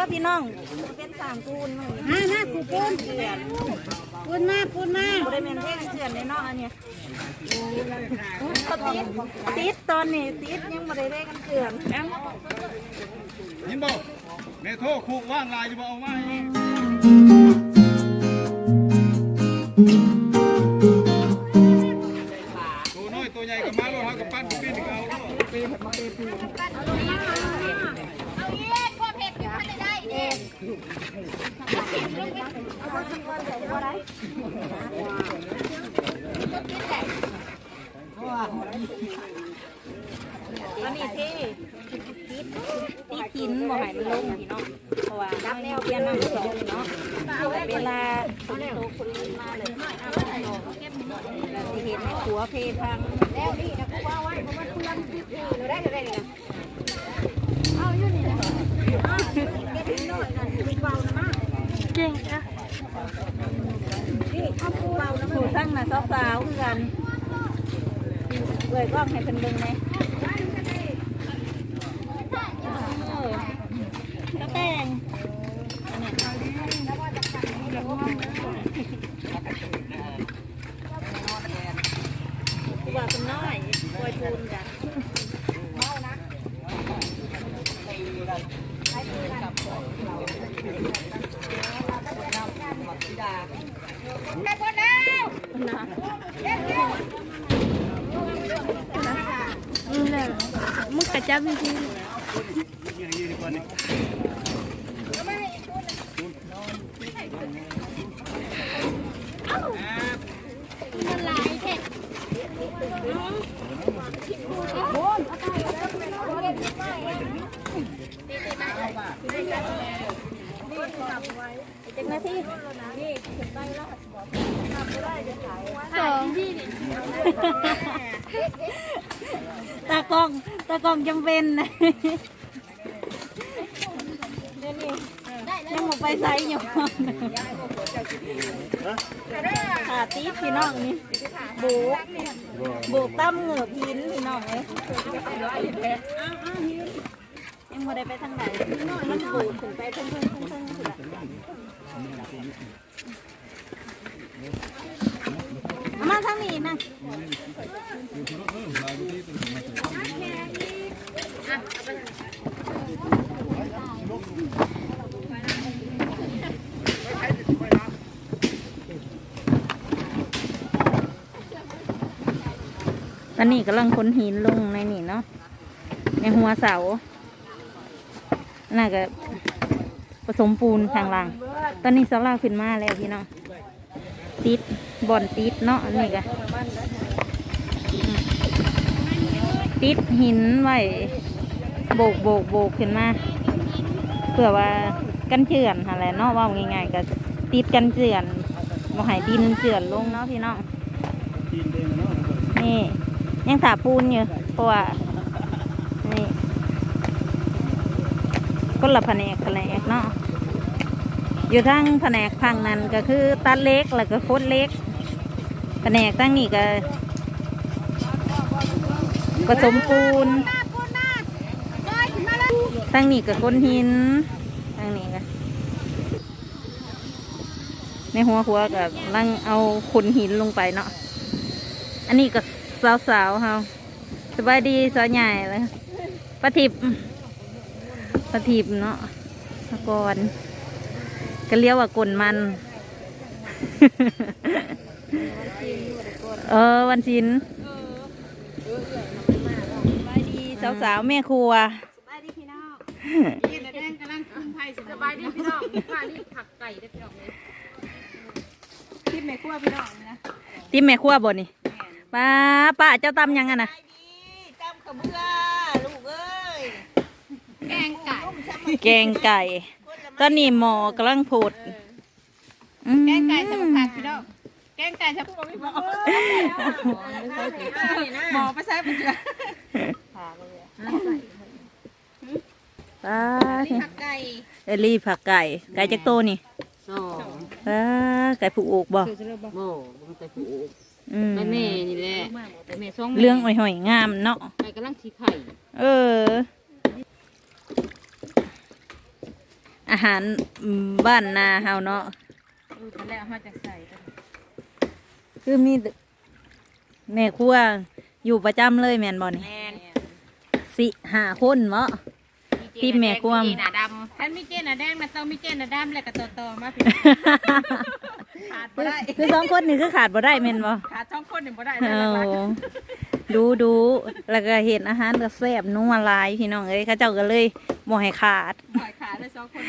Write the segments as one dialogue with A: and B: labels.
A: ด้อพี่น้องเป็นสามคูณมือ
B: มามาปูปูน
A: เถื่อน
B: ปูนมาปูนมา
A: บริเวณเท่งเถื่อนในเนาะอันเนี้ยเขาติดติดตอนนี้ติดยังบริเวณกันเถื่อนแอม
C: ยินบอกเมโทรคุกว่างลายจะบอกเอามาให้ตั อันนี้
A: ที่ติดติดหินบ่ใหายมันลงพี่น้องเพราะว่าดับแนวเปลี่ยนน้ำสองเนาะเวลาโตคนมาเลยสิเห็นในหัวเพพัง
B: แล้วนี่นะกูว่าไว้เพราะว่าเพื่อนติดอยู่ได้ได้เลยนะ
A: เก่งจ้ะผู้ตั้งน่ะสาวๆคือกันเลยกล้องให้เป็นเบิ่งไหมเออก็แต่งอันเนี้ยคือว่าเป็นน้อยปล่อยทูนจ้ะ
B: ได้ห มึ
A: งกระจับจริง
C: อย่างนี้ดีกว่านี่
A: เจ็ดนาทีสอง ตากล้องตากล้องจำเป็นนะเดี๋ยวนี้ยังหมดไปไซส์อยู่ขาตีพี่น้องนี่โบกโบกตั้มเหงือกหินพี่น้องเลยยังไม่ได้ไปทางไหนมันโบกถึงไปเพิ่งเพิ่งเพิ่งเพิ่งสุดอะมาทางนี้นะ ตอนนี้กำลังขนหินลงในนี่เนาะในหัวเสา น่าจะผสมปูนทางล่าง ตอนนี้เสาลาขึ้นมาแล้วพี่น้องติด บอนติดเนาะนนี้ก็อืมติดหินไว้โบกโบกโบกขึ้นมาเพื่อว่ากันเจือนอะไรเนาะว่าง่ายๆก็ติดกันเจือนบ่ให้ดินเจือนลงเนาะพี่น้อง
C: กินเองเนาะ
A: นี่ยังถาปูนอยู่เพราะว่านี่คนละแผนกแผนกเนาะอยู่ทั้งแผนกพังนั้นก็คือตัดเล็กแล้วก็โคตรเล็ก แผนกตั้งนี่ก็ผสมปูน ตั้งนี่ก็ก้นหิน ตั้งนี่ก็ในหัวหัวกับลังเอาขนหินลงไปเนาะ อันนี้ก็สาวๆเฮาสบายดีสาวใหญ่เลยปะทิบปะทิบเนาะตะกอนก็เรียกว่ากลมัน เออวันศิลป์สบายดีสาวๆแม่ครัว
B: สบายดีพี่น้องกินแดงกำลังคุ้มไผ่สบายดีพี่น้องข้านี่ผักไก่ได้พี่น้องเลยคิดแม่ครัวพี่น้องนะ
A: ติมแม่ครัวบ่นี่ป้าป้าเจ้าตำยังไงนะ
B: จำกระเบื้อลูกเอ้ยแกงไก่
A: แกงไก่ ตอนนี้หมอกำลังโพดอืม
B: แกงไก่สมุนไพรพี่น้ องแกงไก่สมุนไพรหมอหมอไปใช้ปัจจุบัน
A: ป้า
B: ผักไก่
A: เอลี่ผักไก่ ไก่จักโตนี่
D: สอง
A: ป้าไก่ผูกอกบ่
D: โม่มันไปผูก
A: อืม
D: ไปแม่นี่แหละไปแม่สอง
A: เรื่องหอยๆงามเนาะ
D: ไปกำลังสีไข่
A: เออ อาหารอืมบ้านนาเฮาเนาะ
B: เออตอนแรกเอามาจากใส่
A: คือมีแต่แม่ครัวอยู่ประจำเลยแม่นบ่นี่
B: แม่น
A: สิหาคนเนาะที่แม่กวม
B: เจน่ะดำท่านมีเจน่ะแดงนะต้องมีเจน่ะดำแล้วก็ต่อต่อๆมาพี่ขาดบ่ได้
A: คือสองคนนี่คือขาดบ่ได้แม่นบ่
B: ขาดสองคนนี่บ่ได้
A: เอ
B: เลยหลัก
A: อดูดูแล้วก็เห็นอาหารก็แซ่บนัวหลายพี่น้องเอ้ยเขาเจ้าก็เลยบ่ให้ขาด
B: ๆปล่อยขาดเลยสองคน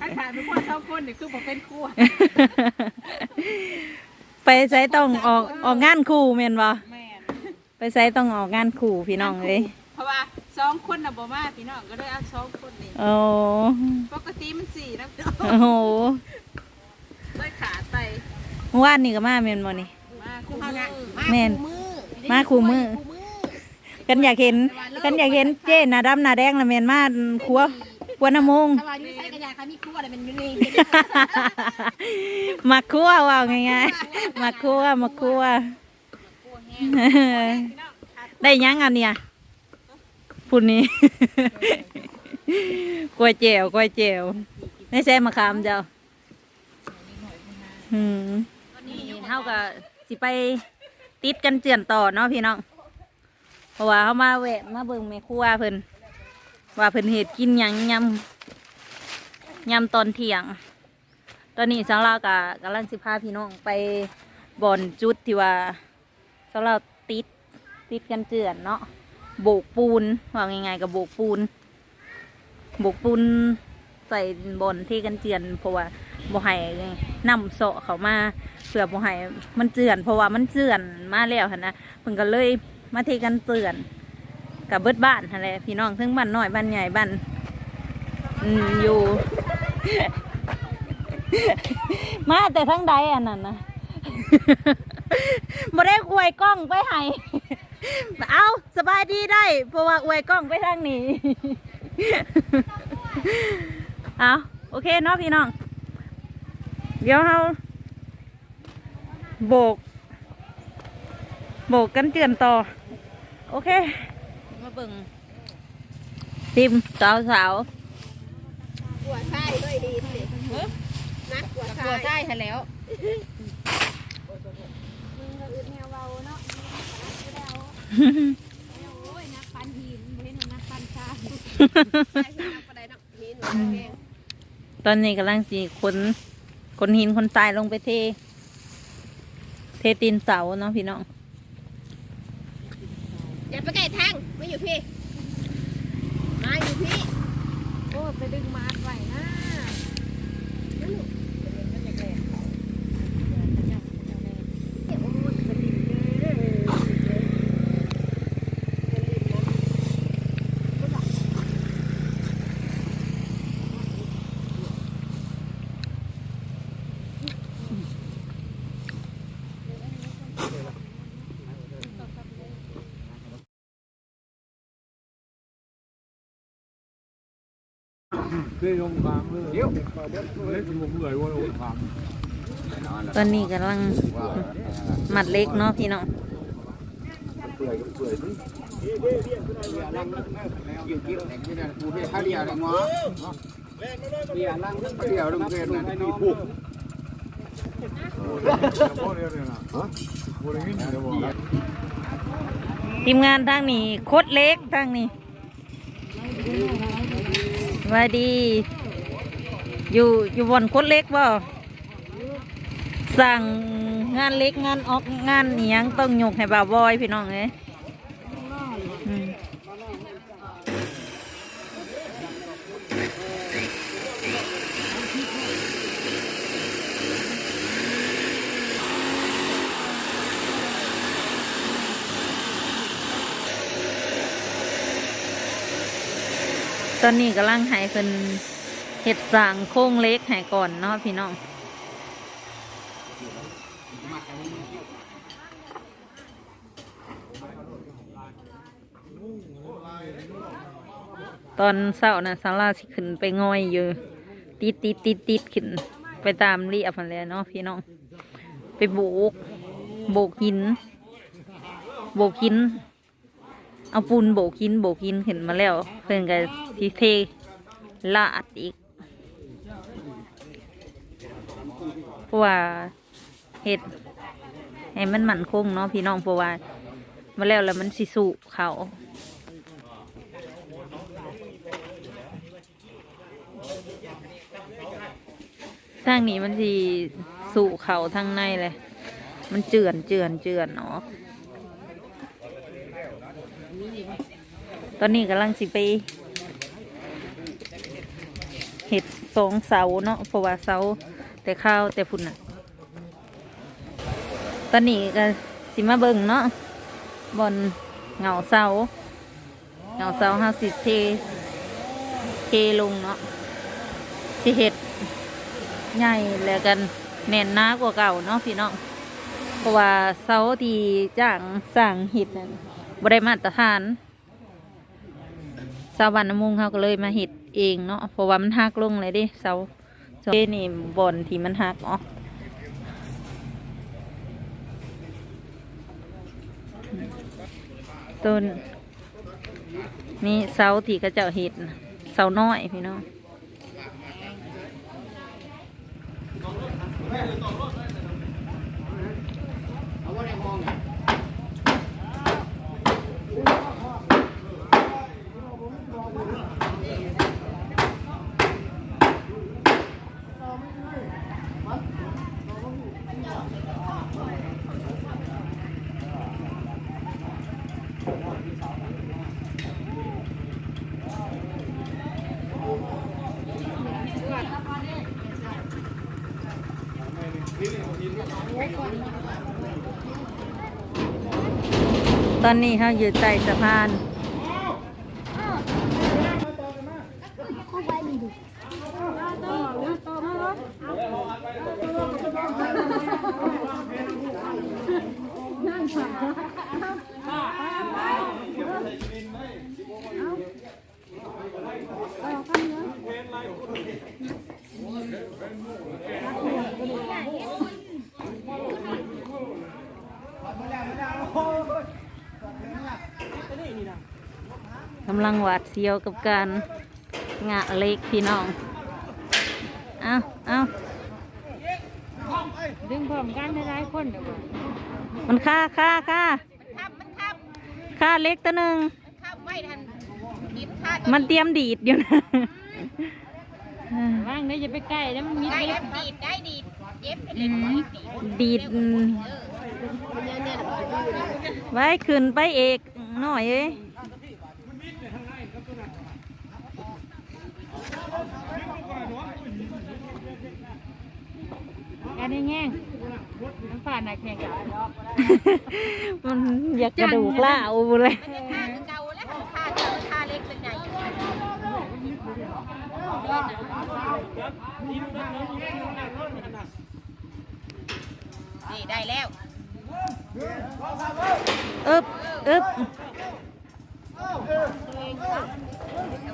B: ถ้าขาดไม่พอสองคนนี่คือบ่เป็นครัว
A: ไปใช้ต้องออกออกงานคู่แม่นบ่
B: แม่น
A: ไปใช้ต้องออกงานคู่พี่น้องเอ้ย
B: เพราะว่าสองคนน่ะบ่มาพี่น้องก็เลยเอาสองคนนี่
A: โอ้
B: ปกติมันสี่นะ
A: โอ้โห
B: เลยขาดไป
A: เมื่อวานนี่ก็มาแม่นบ่นี่
B: มาคู่มือ
A: แม่น มาคู่มือกันอยากเห็น กันอยากเห็นเจ้หน้าดำหน้าแดงละแม่นมาครัวครัวน้ำมง
B: ถ้าว่าอยู่ใส่กระยาค่ะมีครัวอะไรเป็นอยู่นี่
A: มาครัวว่าง่ายๆมาครัวมาครัวได้ยังอันเนี่ยพุ่นนี้กล้วยเจียวกล้วยเจียวไม่ใช่มะขามเจ้าอืมนี่เท่ากับสิไปติดกันเจือนต่อเนาะพี่น้องเพราะว่าเขามาแวะมาเบิ่งแม่ครัวเพิ่นว่าเพิ่นเห็ดกินหยังยำ ยำตอนเที่ยง ตอนนี้สาวเรากะกำลังสิพาพี่น้องไปบ่อนจุดที่ว่าสาวเราติดติดกันเจือนเนาะโบกปูนว่าง่ายๆกับโบกปูนโบกปูนใส่บ่อนที่กันเจือนเพราะว่าบ่ให้นำเสาะเขามาเพื่อบ่ให้มันเจือน เพราะว่ามันเจือนมาแล้วหันนะเพิ่นก็เลยมาเทกันเจือนกับเบิดบ้านหั่นแหละพี่น้องทั้งบ้านน้อยบ้านใหญ่บ้านอยู่ มาแต่ทั้งใดอันนั้นนะบ่ได้อวยกล้องไปให้เอาสบายดีได้ เพราะว่าอวยกล้องไปทางนี้ เอาโอเคเนาะพี่น้อง เดี๋ยวเราโบก โบกกันเตือนต่อ โอเค มาเบิ่งติมสาวสาว
B: หัวไส้ด้วยดีสินักหัวไส้หัวไส้ค่ะแล้ว
A: ตอนนี้กำลังสีขนขนหินขนทรายลงไปเท เทตีนเสาเนาะพี่น้อง
B: อย่าไปไก่ทางไม่อยู่พี่มาอยู่พี่โอ้ไปดึงมา ไหวนะ
C: เดี๋ยวเดี๋ยวเล่นผมเหนื่อยวันโอ้ถาม
A: ตอนนี้กำลังมัดเล็กเนาะพี่น้อง
C: เปื่อยเปื่อยนี่ยิ่งยิ่งนี่นะกูให้ข้าเดียวเลยมั้งเดียวนั่งเดียวลงเรียนนะที่ผูกฮะบุรีนี่เดี๋ยวบอก
A: ทีมงานทางนี้โคตรเล็กทางนี้ส วัสดี อยู่อยู่บนโคตรเล็กบ่สั่งงานเล็กงานออกงานเนียงต้องยกให้บ่าวบอยพี่น้องเอ้ อนนี้กำลังให้เพิ่นเห็ดสังโค้งเล็กให้ก่อนเนาะพี่น้องตอนเช้านะสาราสิขึ้นไปง่อยอยู่ติดติดติดติดขึ้น ไปตามเรียบมันเลยเนาะพี่น้อง ไปโบก โบกหิน โบกหิน เอาปูนโบกินโบกินเห็นมาแล้ว เพื่อนกับทีเทลาอัดอีกเพราะว่าเห็ดให้มันหมั่นคงเนาะพี่น้องเพราะว่ามาแล้วแล้วมันสิสุเขาทางนี้มันสิสุเขาทางในเลย มันเจือนเจือนเจือนเนาะ ตอนนี้กำลังสิไปเห็ดสองเสาเนาะเพราะว่าเสาแต่ข้าวแต่พุ่นน่ะตอนนี้ก็สิมาเบิ่งเนาะบนเหงาเสาเหงาเสาห้าสิบเทเทลงเนาะสิเห็ดใหญ่แล้วกันแน่นหน้ากว่าเก่าเนาะพี่น้องเพราะว่าเสาที่จ้างสร้างเห็ดนั่นบ่ได้มาตรฐาน สาวบันน้ำมุงเขาก็เลยมาเห็ดเองเนาะเพราะว่ามันหักลงเลยดิเสาเจนี่บอนที่มันหักอ๋อต้นนี่เสาที่กระเจ้าเห็ดเสาน้อยพี่น้อง อนนี้เขาอยู่ใต้สะพาน ลังหวาดเสียวกับการงะเล็กพี่น้อง เอาเอา
B: ดึงพร้อมกันหลายๆคนเดี๋ยวก่อน
A: มันค่าค่าค่า
B: ทับมันทับ
A: ค่าเล็กตัวหนึ่ง
B: มันทับไว้ทันกินข้า
A: มันเตรียมดีดอยู่นะ
B: ว่างได้จะไปใกล้แล้วมันมีได้ดีดได้ดีดเย็บไปเลยดีด
A: ดีดไว้ขึ้นไปเอกหน่อยเอ้ ย
B: อันนี้แง่งน้ำฝาดหนักแข่งกับ
A: มันอยากกระดูกล่าวเลย
B: ค่าเก่าแล้วค่าเก่าค่าเล็กเป็นใหญ่นี่ได้แล้ว
A: อึบอึบ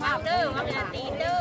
B: ว้าวเด้อว่าเป็นตีนเด้อ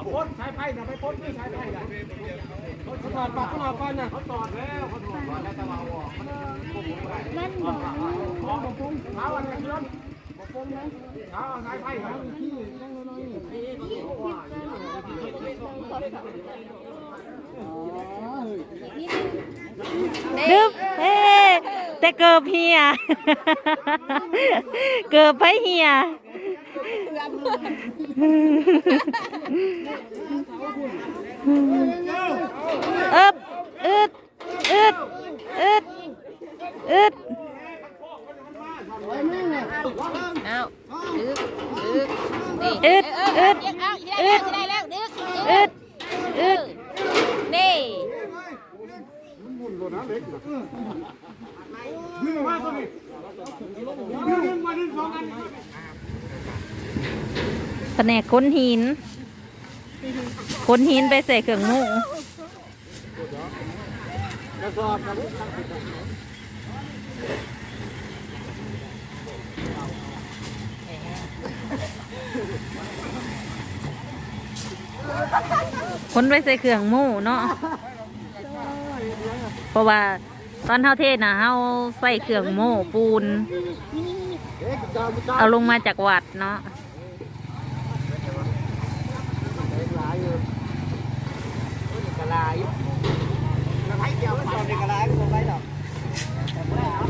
C: พ้นสายไฟนะไปพ้นด้วยสายไฟนะเขาถอดปากเขาถอดก่อนนะเขาถอดแล้วเขาถอดก่อนแล้วจะมาออกมันปุ้งได้ขอปุ้งเท้าอันนี้ขึ้นปุ้งนะเท้าสายไฟครับที่ยังน้อย
A: ดึบเอ้แต่เกิบเฮีย เกิบไปเฮีย อึบอึดอึดอึดอึด
B: เอาดึกดึกนี่
A: อึดอึด
B: เอาได้แล้วได้แล้วดึก
A: อึดอึด
B: นี่
A: แผนกค้นหินคนหินไปใส่เครื่องมู
C: กระสอบกัน
A: คนไปใส่เครื่องหมูเนาะ เพราะว่าตอนเท่าเทศนะเฮาใส่เครื่องหมูปูน
C: เอา
A: ลงมาจากวัดเนาะ
C: หลายอยู่กระลายแล้วให้เกี่ยวไปในกระลายก็บ่ไปดอกแต่บ่ได้เอา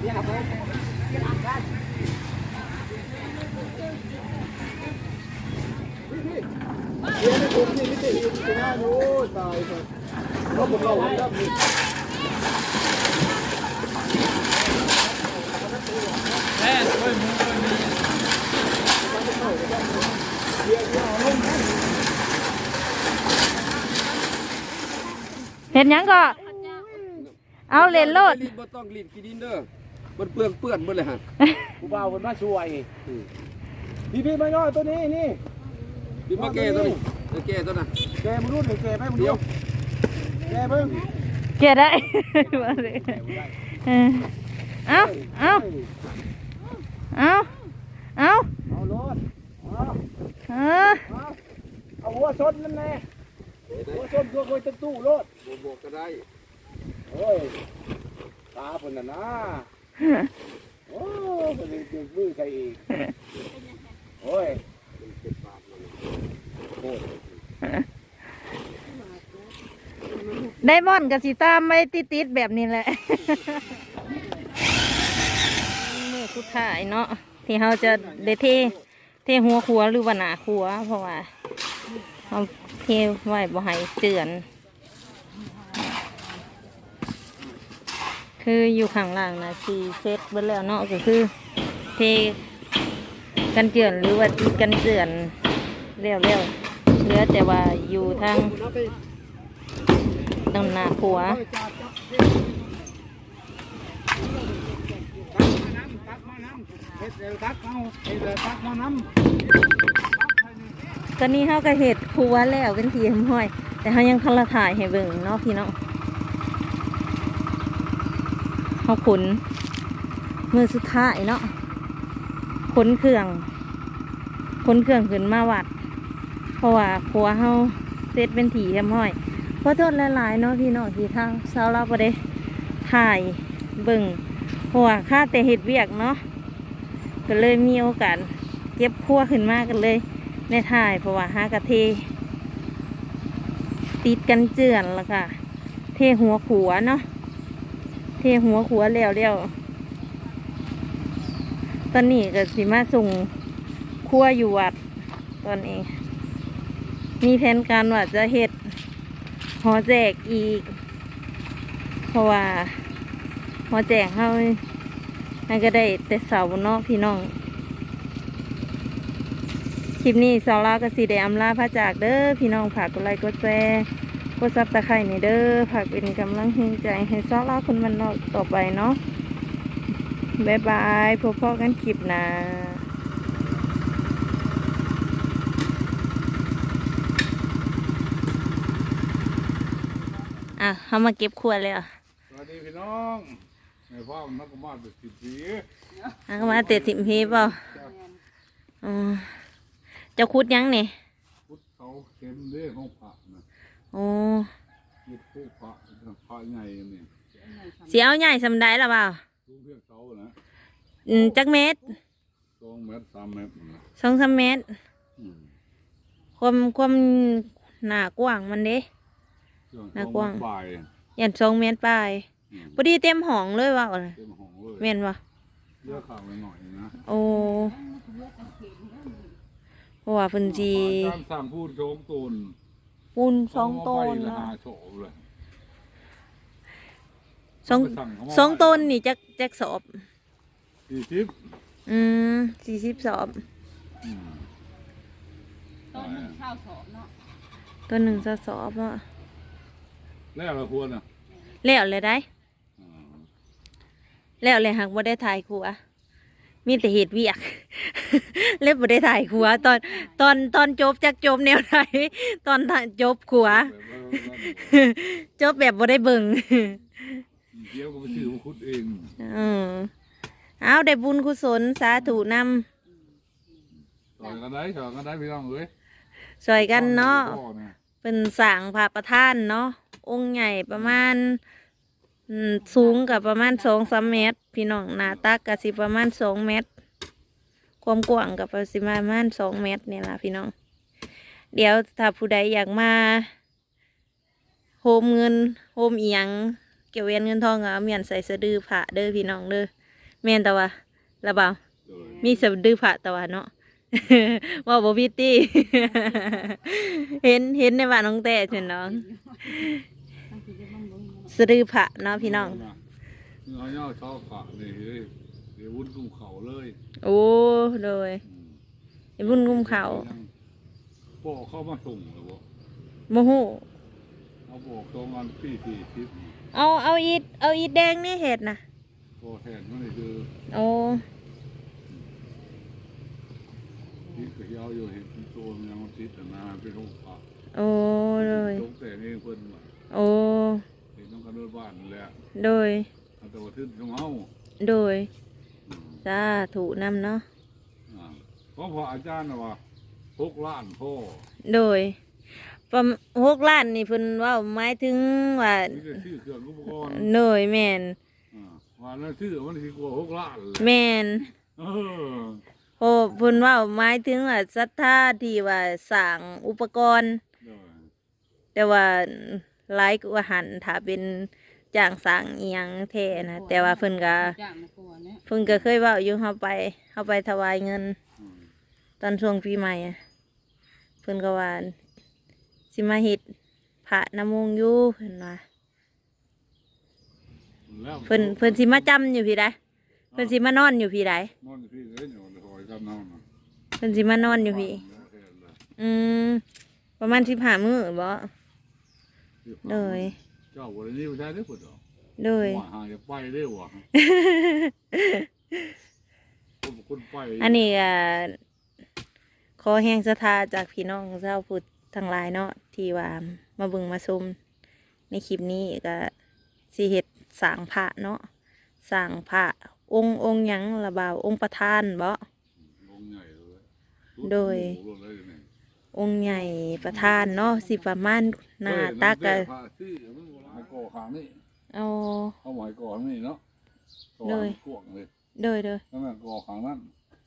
C: เรียกเอาไปเรียกเอาได้เรียนในกลุ่มนี่ไม่ได้ยินสินะโอ้ยตาย เลยเขาบอกเราว่าเรามี
A: เห็นหยังก็ เอาเลนโลด
E: รีบบ่ต้องรีบกินดินเด้อมันเปลืองเปื้อนหมดเลยฮะ
C: ผู้บ่าวคนมาช่วยพี่พี่มาย่อตัวนี้นี่
E: รีบมาแก้ตัวนี้เออแก้ตัวน่ะ
C: แกมึงรุ่นหรือแกไหมมึงเดียวแกเพิ่ง
A: เกลียดได้ว่าเลยเออเอาเอาเอาเอา
C: เอารถเอา
A: เออ
C: เอาเอาหัวชนนั่นแน่หัวชนตัวคอยตั้งตู้รถ
E: บ่บอกก็ได้
C: โอ้ยตาคนน่ะนะโอ้ยคนนี้จึงมือใครอีกโอ้ยโอ้ย
A: ไดมอนกับสีตามไม่ติดๆแบบนี้แหละมือสุดท้ายเนาะที่เราจะได้เทเทหัวขัวหรือว่าหนาขัว เพราะว่าเราเทไว้บ่ให้เจือน คืออยู่ข้างล่างนะสีเซตเบิดแล้วเนาะก็คือ เทกันเจือนหรือว่ากันเจือนเร็วๆ เหลือแต่ว่าอยู่ทางตำหนาขัว
C: ตักมาน้ำเฮ็ดเร็วตักเอาเฮ็ดเร็วตักมาน้
A: ตอนนี้เขาก็เห็ดครัวแล้วเป็นทีมห้อย แต่เขายังทันละถ่ายให้เบิ่งเนาะพี่เนาะเขาขนมือสุดท้ายเนาะขนเครื่องขนเครื่องขึ้นมาวัดเพ ราะว่าครัวเขาเซตเป็นถีเทียมห้อยขอโทษหลายๆเนาะพี่เนาะที่ทางชาวเราบ่ได้ถ่ายเบิ่งเพราะว่าค่าแต่เห็ดเวียกเนาะก็เลยมีโอกาสเก็บครัวขึ้นมากันเลยในถ่ายเพราะว่าหากะเทติดกันเจือนแล้วค่ะ เทหัวขัวเนาะเทหัวขัวแล้วแล้วตอนนี้ก็สิมาส่งครัวอยู่วัดตอนนี้ มีแผนการว่าจะเฮ็ดหอแจกอีก เพราะว่าหอแจกเขานั่นก็ได้แต่เสาเนาะพี่น้อง คลิปนี้สาวลาวก็สีได้อำลาพระจากเด้อพี่น้องฝากกดไลค์กดแชร์กดซับตะไคร่นี่เด้อฝากเป็นกำลังใจให้สาวลาวคนมันนอกต่อไปเนาะบ๊ายบายพบกันคลิปหน้า อะเขามาเก็บขวดเลยเหรอะ
F: สวัสดีพี่น้องในพ่อมันนักมาเป็นสิบปี
A: อะเขามาเตะถิ่มพีเปล่าอ๋อเจะคุดยังนี่
F: พุทธเขาเต็มเด้ของพระนะ
A: โอ้
F: พุทธผู้พระพระใหญ่เนี่ย
A: เสียเอาใหญ่สำได้หรือเปล่า
F: ทุกเรื่องเขานะ
A: อืมจักเม็ด
F: สองเมตรสามเมตรนะ
A: สองสามเม็ด
F: อืม
A: ความความหนากว้างมันเด้
F: ช่วง
A: น่ากว้าง
F: บ่าย
A: ยันสองเม็ดปลาย
F: อืม
A: พอดีเต็มห้องเลยว่ะ
F: เต็มห้องเลย
A: เม่นวะ
F: เลือกข่าวไว้หน่อยนะ
A: โอ้เพราะว่าเพิ่นจี
F: การสร้างพูดโจมตูน
A: ปูนสองต้น
F: ละ
A: เนาะ
F: หาโฉบเลย
A: สอง
F: ไปสั่เขามา
A: สองต้นนี่จักจักสอบ
F: สี่สิบ
A: อืมสี่สิบสอบ
F: อืม
D: ต้นหนึ่งข้าวสอบเนาะ
A: ต้นหนึ่งจะสอบเนาะ
F: แล้วเราควรอะ
A: แล้วเลยได้
F: อ่า
A: แล้วเลยหักบ่ได้ถ่ายครัว มีแต่เหตุเวียก เล็บบ่ได้ถ่ายขัว ตอนตอนตอนจบจักจบแนวไหนตอนถ่ายจบขัวจบแบบบ่ได้เบิ่ง
F: เดี๋ยวก็ไปซื้อมาคุดเอง
A: เออเอาได้บุญกุศลสาธุน
F: ต่อยกันได้ต่อยกันได้พี่น้องเอ้ยำ
A: สวยกันเนาะ
F: พ่อเนี่ย
A: เป็นสางพระประธานเนาะองค์ใหญ่ประมาณสูงกับประมาณสองสามเมตร พี่น้องหนาตักกับสิประมาณสองเมตร ความกว้างกับสิประมาณสองเมตรนี่ล่ะพี่น้อง เดี๋ยวถ้าผู้ใดอยากมาโฮมเงินโฮมเอียง เกี่ยวเวียนเงินทองเอาเมียนใส่สะดือผ้าเด้อพี่น้องเด้อแม่นต่ว่าระเบามีสะดือผ้าต่ว่าเนาะ ว่าบพิตตี้เห็นเห็นในบ้านน้องแต่เช่นน้องสะดือผ้าเนาะพี่น้อง
F: เอาเนาะชอบฝากนี่เฮ้ยเดี๋ยววุ้นกุ้งเขาเลย
A: โอ้โดยไอ้บุญกุมเขา
F: พ่อเข้ามาส่งหรือบ่า
A: โมโห
F: เอาบอกตรงงานปีสี่ทิศ
A: เอาเอาอีดเอาอีดแดงนี่เห็ดนะ
F: พ่อแทนมันนี่คือ
A: โอ้
F: ทิศก็ยาวอยู่เห็นตัวมันยังทิศแต่นาเป็นโรคปาก
A: โอ้โดย
F: ตรงแต่เองเพิ่นว่า
A: โอ้
F: เห็นต้องการเดินบ้านนั่นแหละ
A: โดย
F: เอาแต่ว่าทึ่นของเฮา
A: โดย
F: อืม
A: สาธุนำเนาะ
F: อ่าเพราะพออาจารย์น่ะว่าพกล้านพ่อ
A: โดยประมาณหกล้านนี่เพิ่นเว่าหมายถึงว่า
F: มีแต่ชื่อเครื่องอุปกรณ์
A: โดยแม่น
F: อ่าว่าแล้วชื่อมันสิกว่าหกล้านเลย
A: แม่น
F: เออ
A: โอ้เพิ่นเว่าหมายถึงว่าศรัทธาที่ว่าสร้างอุปกรณ์
F: เด้อ
A: แต่ว่าหลายกว่าหันถ้าเป็นจ้างสร้างอีหยังแท้นะแต่ว่าเพิ่นก็
D: จ้างมาก่อนเนี่ย
A: เพิ่นก็เคยเว้าอยู่เฮาไปเฮาไปถวายเงิน
F: อืม
A: ตอนช่วงปีใหม่อะเพิ่นก็ว่าสิมาเฮ็ดพระนำมงอยู่เพิ่นว่า
F: แล้ว
A: เพิ่นเพิ่นสิมาจำอยู่พี่ใดเพิ่นสิมานอนอยู่พี่ใด
F: นอนอยู่พี่เลยอยู่คอย กันนอนน่ะ
A: เพิ่นสิมานอนอยู่พี่ อืมประมาณ15มื้อบ่เลย
F: เจ้าวันนี้ไม่ได้ได้อพุ่นดอก
A: เลย
F: ว่าหาจะไปได้อวะคนคนไป
A: อันนี้ก็ขอแห่งศรัทธาจากพี่น้องชาวพุทธทั้งหลายเนาะที่ว่ามาเบิ่งมาชมในคลิปนี้ก็สิเฮ็ดสร้างพระเนาะสร้างพระองค์องค์หยังละบ่าวองค์ประธานบ่
F: ลงใหญ่เลย
A: โดย
F: โอ้โหเลยนี่
A: องค์ใหญ่ประธานเนาะสิประมาณหน้าตากะ
F: เฮ้ยน้ำแดงพาซื้อมันโบราณก่อขางนี่
A: เอา
F: เขาหมายก่อขางนี่เนาะก่อ
A: โดย
F: กวางเลย
A: โดยโดย
F: นั่นแหละก่อขางนั้น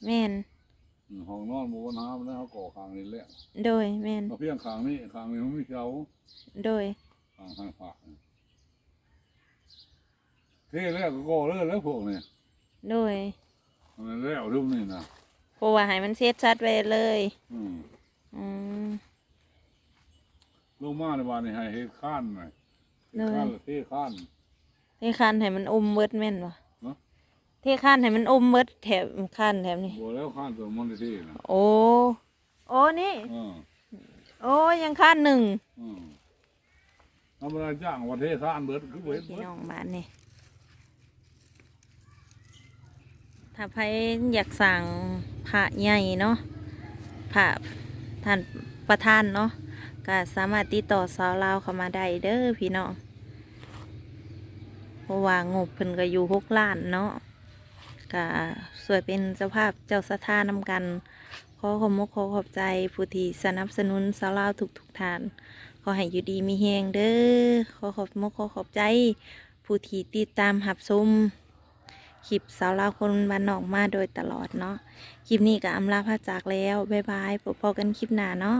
A: แม่น
F: อืมห้องนอนบัวน้ำแล้วเขาก่อขางนี่แหละ
A: โดยแม่น
F: มาเพียงขางนี่ขางนี่มันไม่เช้า
A: โดย
F: ขางข้างฝาเท่แล้วก็ก่อเลยแล้วพวกเนี่ย
A: โดย
F: มันแล้วรูปนี่นะ
A: เพราะว่าให้มันเช็ดชัดไว้เลย
F: อืม
A: อืม
F: ลงมาในบ้านนี่ให้เฮ็ดข้านหน่อยเฮ็ดข้านหรือเท่ข้าน
A: เทคานให้มันอมเบิดแม่นบ่
F: เนาะ
A: เทคานให้มันอมเบิดแถบคานแถบนี้
F: บัวแล้วข้านตัวมันได้เท่นะ
A: โอ้ โอ้นี่
F: อืม
A: โอ้ยังคานหนึ่ง
F: อืมธรรมดาจ้างวันเท่ข้านเบิดคือเบิด
A: พี่
F: เบิด
A: น้องบ้านนี่ ถ้าใครอยากสั่งพระใหญ่เนาะพระท่านประธานเนาะก็สามารถติดต่อสาวลาวเข้ามาได้เด้อพี่น้องเพราะว่างบเพิ่นก็อยู่หกล้านเนาะก็สวยเป็นเจ้าภาพเจ้าสถานำกัน ขอขอบมกขอขอบใจผู้ที่สนับสนุนสาวลาวทุกทุกท่าน ขอให้อยู่ดีมีแหงเด้อขอขอบมกขอขอบใจ ผู้ที่ติดตามหับชม คลิปสาวลาวคนบ้านนอกมาโดยตลอดเนาะคลิปนี้ก็อำลาพาจากแล้วบ๊ายบายพบกันคลิปหน้าเนาะ